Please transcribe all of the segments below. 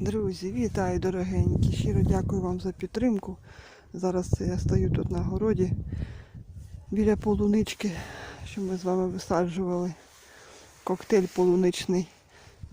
Друзі, вітаю дорогенькі. Щиро дякую вам за підтримку. Зараз я стою тут на городі біля полунички, що ми з вами висаджували. Коктейль полуничний.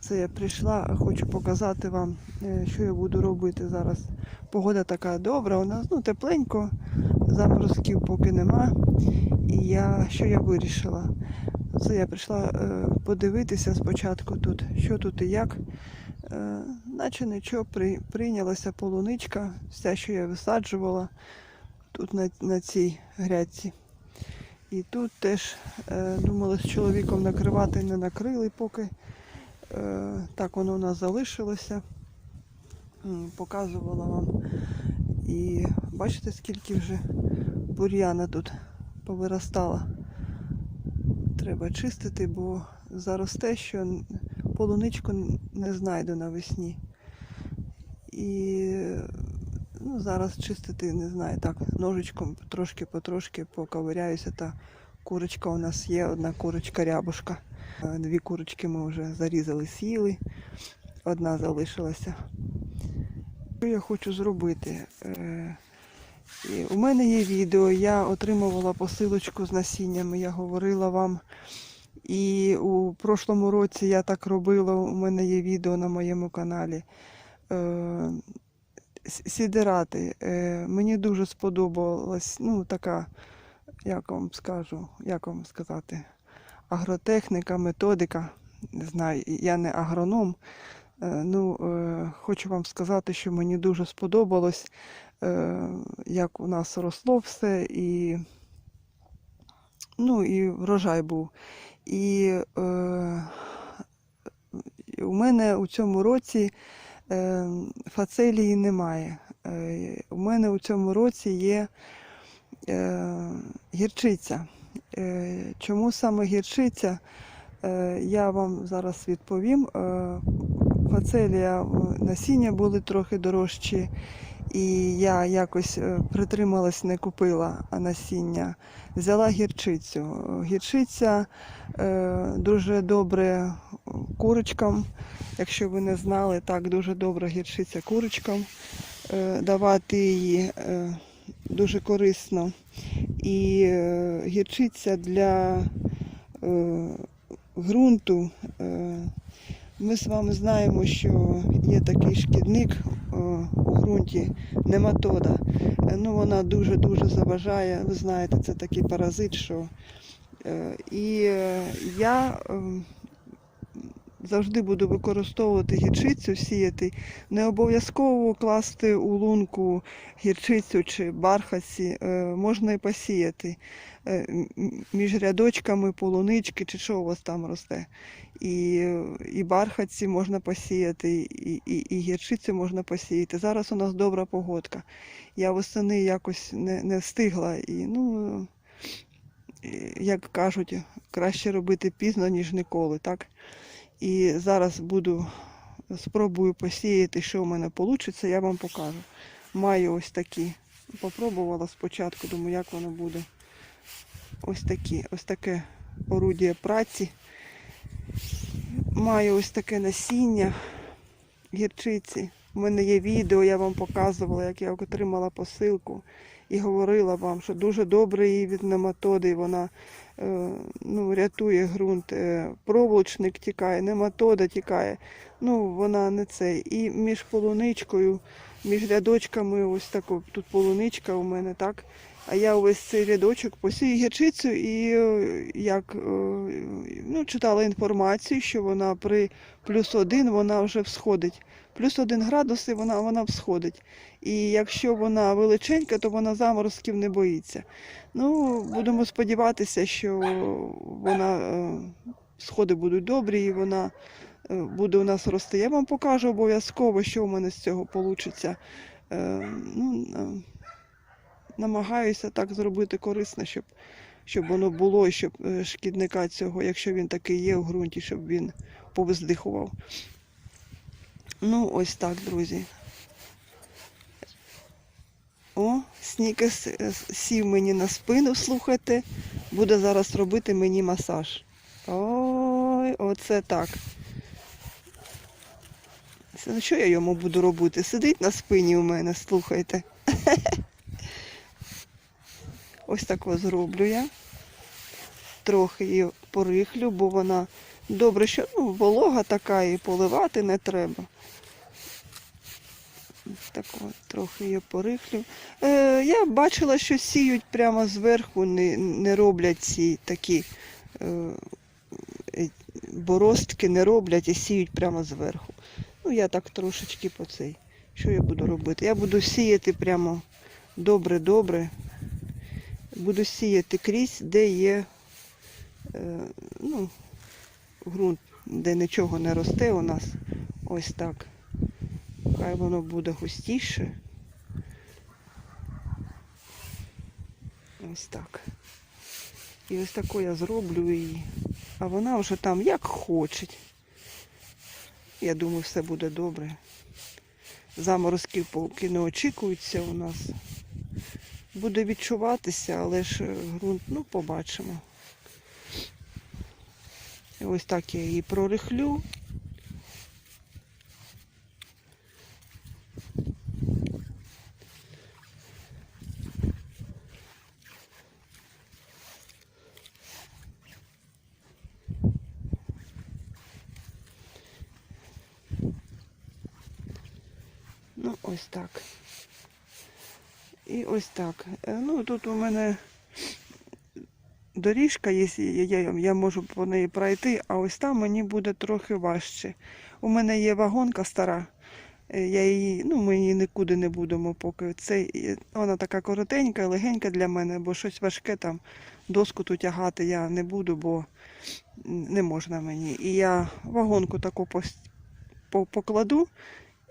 Це я прийшла, хочу показати вам, е, що я буду робити зараз. Погода така добра, у нас ну, тепленько, заморозків поки нема. І я, що я вирішила? Це я прийшла е, подивитися спочатку тут, що тут і як. Е, наче нічого при, прийнялася полуничка, вся, що я висаджувала тут на, на цій грядці. І тут теж е, думали з чоловіком накривати, не накрили поки. Е, так воно у нас залишилося. Показувала вам. І бачите, скільки вже бур'яна тут повиростала. Треба чистити, бо заросте, що полуничку не знайду навесні. І ну, зараз чистити не знаю, так, ножичком трошки потрошки поковиряюся. Та курочка у нас є, одна курочка рябушка. Е, Дві курочки ми вже зарізали, сіли, одна залишилася. Що я хочу зробити? Е, У мене є відео, я отримувала посилочку з насіннями, я говорила вам. І у прошлому році я так робила, у мене є відео на моєму каналі. Е, Сідерати. Е, Мені дуже сподобалась, ну, така, як вам скажу, як вам сказати, агротехніка, методика. Не знаю, я не агроном. Е, Ну, хочу вам сказати, що мені дуже сподобалось, як у нас росло все, і, ну, і врожай був. І е, у мене у цьому році е, фацелії немає. Е, у мене у цьому році є е, гірчиця. Е, чому саме гірчиця? Е, я вам зараз відповім. Е, фацелія, насіння були трохи дорожчі, і я якось е, притрималась, не купила насіння. Взяла гірчицю. Гірчиця е, дуже добре курочкам. Якщо ви не знали, так дуже добре гірчиця курочкам. Е, давати її е, дуже корисно. І е, гірчиця для е, ґрунту. Е, ми з вами знаємо, що є такий шкідник е, у ґрунті нематода. Е, Ну, вона дуже-дуже заважає. Ви знаєте, це такий паразит, що Е, І е, я ем, завжди буду використовувати гірчицю, сіяти. Не обов'язково класти у лунку гірчицю чи бархатці, е, можна і посіяти Е, між рядочками полунички чи що у вас там росте. І, і бархатці можна посіяти, і, і, і гірчицю можна посіяти. Зараз у нас добра погодка. Я восени якось не, не встигла. І, ну, як кажуть, краще робити пізно, ніж ніколи, так? І зараз буду спробую посіяти, що в мене вийде, я вам покажу. Маю ось такі. Попробувала спочатку, думаю, як воно буде. Ось такі, ось таке орудіє праці. Маю ось таке насіння гірчиці. У мене є відео, я вам показувала, як я отримала посилку і говорила вам, що дуже добре її від нематоди, вона е, ну, рятує ґрунт. Е, проволочник тікає, нематода тікає. Ну, вона не це. І між полуничкою, між рядочками, ось таку, тут полуничка у мене, так. А я ось цей рядочок посію гірчицю і е, як ну, читала інформацію, що вона при плюс один вона вже всходить. Плюс один градус і вона, вона всходить. І якщо вона величенька, то вона заморозків не боїться. Ну, будемо сподіватися, що вона е, сходи будуть добрі і вона е, буде у нас рости. Я вам покажу обов'язково, що у мене з цього вийде. Ну, е, намагаюся так зробити корисно, щоб, щоб воно було, щоб шкідника цього, якщо він такий є в ґрунті, щоб він повиздихував. Ну, ось так, друзі. О, е, сів мені на спину, слухайте. Буде зараз робити мені масаж. Ой, оце так. Це Що я йому буду робити? Сидить на спині у мене, слухайте. Ось так ось зроблю я. Трохи її порихлю, бо вона добре, що ну, волога така і поливати не треба. Так от, трохи її порихлю. Е, я бачила, що сіють прямо зверху, не, не роблять ці такі е, е, боростки, не роблять і сіють прямо зверху. Ну, я так трошечки по цей. Що я буду робити? Я буду сіяти прямо добре-добре. Буду сіяти крізь, де є е, ну, ґрунт, де нічого не росте у нас. Ось так. Хай воно буде густіше. Ось так. І ось таку я зроблю її. А вона вже там як хоче. Я думаю, все буде добре. Заморозків поки не очікуються у нас. Буде відчуватися, але ж ґрунт, ну, побачимо. Ось так я її прорихлю. Ну, ось так. І ось так. Е, Ну, тут у мене доріжка є, я, я, можу по неї пройти, а ось там мені буде трохи важче. У мене є вагонка стара. е, Я її, ну, ми її нікуди не будемо поки. Це, е, вона така коротенька, легенька для мене, бо щось важке там, доску тут тягати я не буду, бо не можна мені. І я вагонку таку покладу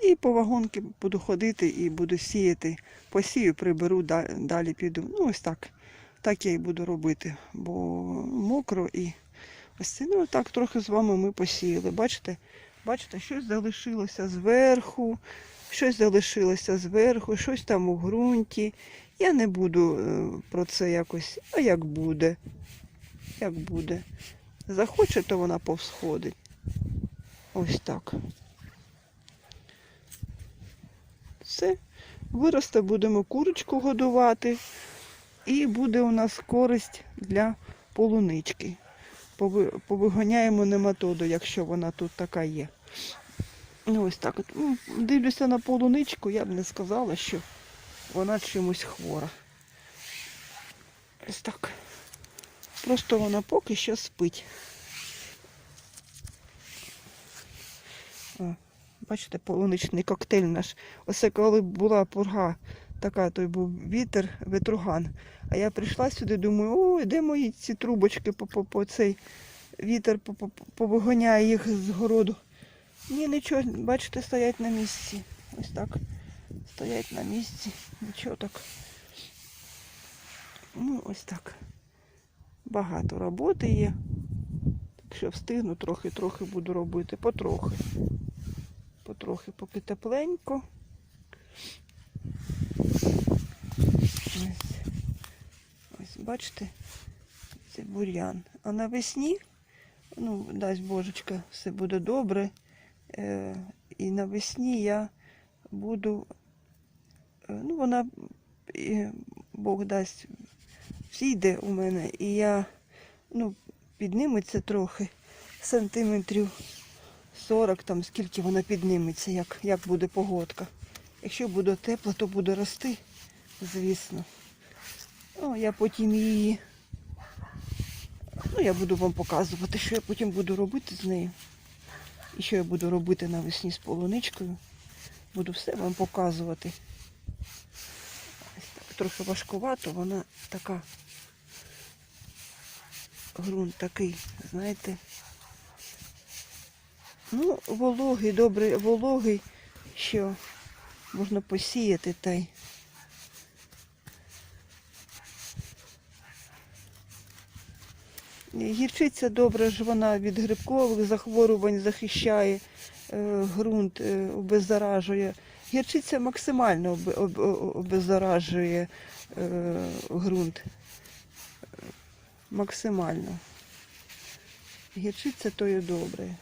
і по вагонки буду ходити і буду сіяти. Посію, приберу, далі піду. Ну, ось так. Так я і буду робити, бо мокро і ось це. Ну, так трохи з вами ми посіяли. Бачите? Бачите, щось залишилося зверху, щось залишилося зверху, щось там у ґрунті. Я не буду е, про це якось, а як буде. Як буде. Захоче, то вона повсходить. Ось так. Все. Виросте, будемо курочку годувати. І буде у нас користь для полунички. Повиганяємо нематоду, якщо вона тут така є. Ну, ось так. От. Ну, Дивлюся на полуничку, я б не сказала, що вона чимось хвора. Ось так. Просто вона поки що спить. О, бачите, полуничний коктейль наш. Оце коли була пурга, така той був вітер, ветруган. А я прийшла сюди, думаю, ой, де мої ці трубочки по, цей вітер по- по- повигоняє їх з городу. Ні, нічого, бачите, стоять на місці. Ось так. Стоять на місці. Нічого так. Ну, ось так. Багато роботи є. Так що встигну, трохи-трохи буду робити. Потрохи. Потрохи, поки тепленько. Ось, ось бачите, це бур'ян. А навесні, ну, дасть божечка, все буде добре. Е, і навесні я буду, е, ну, вона, Бог дасть, зійде у мене, і я, ну, підніметься трохи, сантиметрів 40, там, скільки вона підніметься, як, як буде погодка. Якщо буде тепло, то буде рости, звісно. О, я потім її. Ну, я буду вам показувати, що я потім буду робити з нею. І що я буду робити навесні з полуничкою. Буду все вам показувати. Ось так, трохи важкувато, вона така. Грунт такий, знаєте. Ну, вологий, добре, вологий, що можна посіяти та й. Гірчиця добре ж вона від грибкових захворювань захищає е, ґрунт, е, обеззаражує. Гірчиця максимально об- об- обеззаражує е, ґрунт. Максимально. Гірчиця то і добре.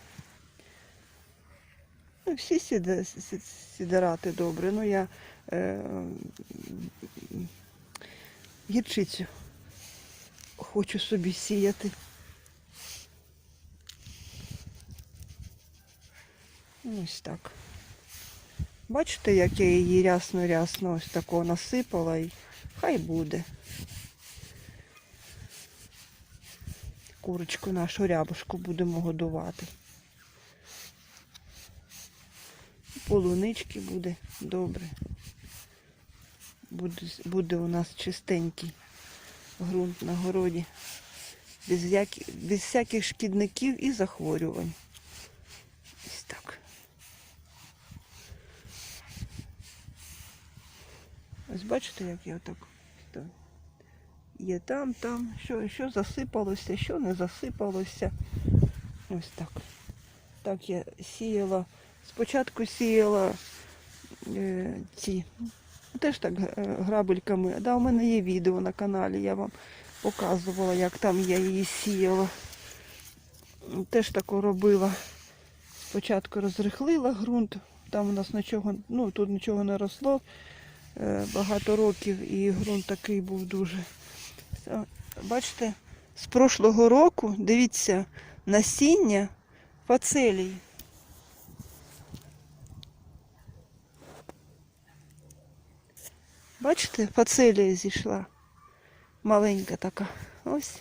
Ну, всі сіде, сідерати добре. Ну я е, гірчицю хочу собі сіяти. Ось так. Бачите, як я її рясно-рясно ось такого насипала і хай буде. Курочку нашу рябушку будемо годувати. Полунички буде добре. Буде, буде у нас чистенький ґрунт на городі. Без, які, без всяких шкідників і захворювань. Ось так. Ось бачите, як я так. Є там, там, що, що засипалося, що не засипалося. Ось так. Так я сіяла. Спочатку сіяла е, ці. Теж так е, грабельками. Да, у мене є відео на каналі, я вам показувала, як там я її сіяла. Теж тако робила. Спочатку розрихлила ґрунт, там у нас нічого, ну тут нічого не росло е, багато років і ґрунт такий був дуже. Бачите, з прошлого року, дивіться, насіння фацелій. Бачите, фацелія зійшла. Маленька така. Ось,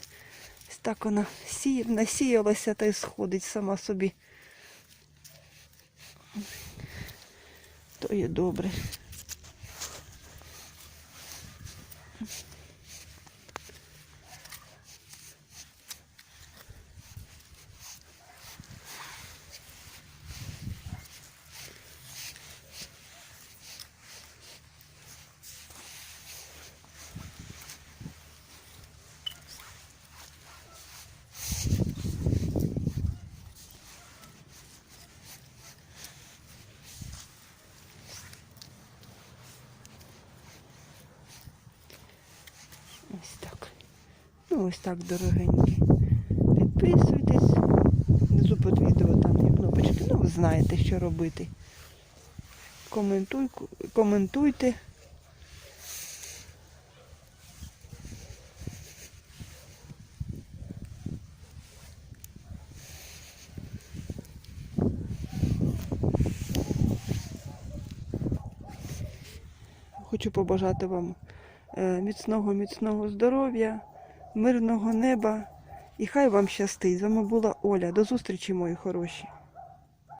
ось так вона насіялася та й сходить сама собі. То є добре. Ось так. Ну, ось так, дорогенькі. Підписуйтесь. Внизу під відео там є кнопочки. Ну, ви знаєте, що робити. Коментуй, коментуйте. Хочу побажати вам е, міцного, міцного здоров'я, мирного неба і хай вам щастить. З вами була Оля. До зустрічі, мої хороші.